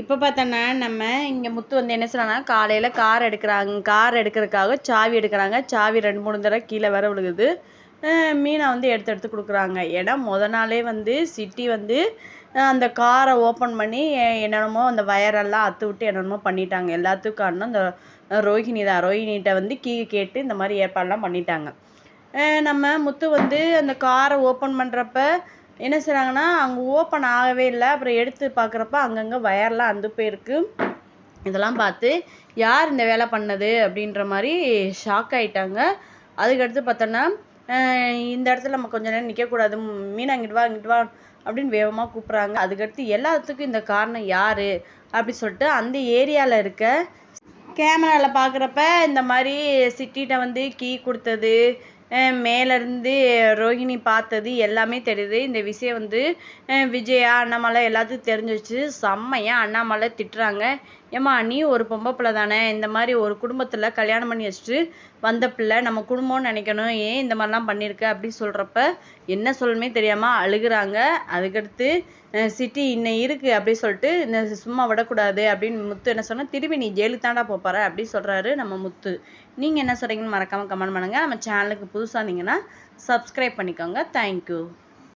இப்போ பார்த்தோன்னா நம்ம இங்கே முத்து வந்து என்ன சொல்கிறாங்கன்னா காலையில் கார் எடுக்கிறாங்க கார் எடுக்கிறதுக்காக சாவி எடுக்கிறாங்க. சாவி ரெண்டு மூணு தடவை கீழே வர விழுகுது. மீனை வந்து எடுத்து எடுத்து கொடுக்குறாங்க. ஏன்னா முத நாளே வந்து சிட்டி வந்து அந்த காரை ஓப்பன் பண்ணி என்னென்னமோ அந்த வயரெல்லாம் அத்து விட்டு என்னென்னமோ பண்ணிட்டாங்க. எல்லாத்துக்கும் காரணம் இந்த அஹ் ரோஹிணி தான். ரோஹிணிகிட்ட வந்து கீ கேட்டு இந்த மாதிரி ஏற்பாடுலாம் பண்ணிட்டாங்க. நம்ம முத்து வந்து அந்த காரை ஓப்பன் பண்ணுறப்ப என்ன செய்றாங்கன்னா அங்கே ஓப்பன் ஆகவே இல்லை. அப்புறம் எடுத்து பார்க்குறப்ப அங்கங்கே வயர்லாம் அந்து போயிருக்கு. இதெல்லாம் பார்த்து யார் இந்த வேலை பண்ணது? அப்படின்ற மாதிரி ஷாக் ஆயிட்டாங்க. அதுக்கடுத்து பார்த்தோன்னா அஹ் இந்த இடத்துல நம்ம கொஞ்ச நேரம் நிற்கக்கூடாது மீனா இங்கிட்டு வா இங்கிட்டு வா அப்படின்னு வேகமாக கூப்பிட்றாங்க. அதுக்கடுத்து எல்லாத்துக்கும் இந்த காரணம் யார்? அப்படி சொல்லிட்டு அந்த ஏரியாவில் இருக்க கேமராவில் பார்க்குறப்ப இந்த மாதிரி சிட்டிகிட்ட வந்து கீ கொடுத்தது மேலேருந்து ரோகிணி ரோஹிணி பார்த்தது எல்லாமே தெரியுது. இந்த விஷயம் வந்து விஜயா அண்ணாமலை எல்லாத்துக்கும் தெரிஞ்சிச்சு செம்மையா அண்ணாமலை திட்டுறாங்க. ஏம்மா நீ ஒரு பொம்பை பிள்ளை தானே? இந்த மாதிரி ஒரு குடும்பத்தில் கல்யாணம் பண்ணி வச்சுட்டு வந்த பிள்ளை நம்ம குடும்பம்னு நினைக்கணும். ஏன் இந்த மாதிரிலாம் பண்ணியிருக்க அப்படின்னு சொல்கிறப்ப என்ன சொல்லணுமே தெரியாமல் அழுகுறாங்க. அதுக்கடுத்து சிட்டி இன்னும் இருக்குது அப்படி சொல்லிட்டு இந்த சும்மா விடக்கூடாது அப்படின்னு முத்து என்ன சொன்னால் திரும்பி நீ ஜெயிலுக்கு தாண்டா போப்பார அப்படி சொல்கிறாரு நம்ம முத்து. நீங்கள் என்ன சொல்கிறீங்கன்னு மறக்காமல் கமெண்ட் பண்ணுங்கள் நம்ம சேனலுக்கு புதுசாக இருந்தீங்கன்னா சப்ஸ்கிரைப் பண்ணிக்கோங்க. தேங்க்யூ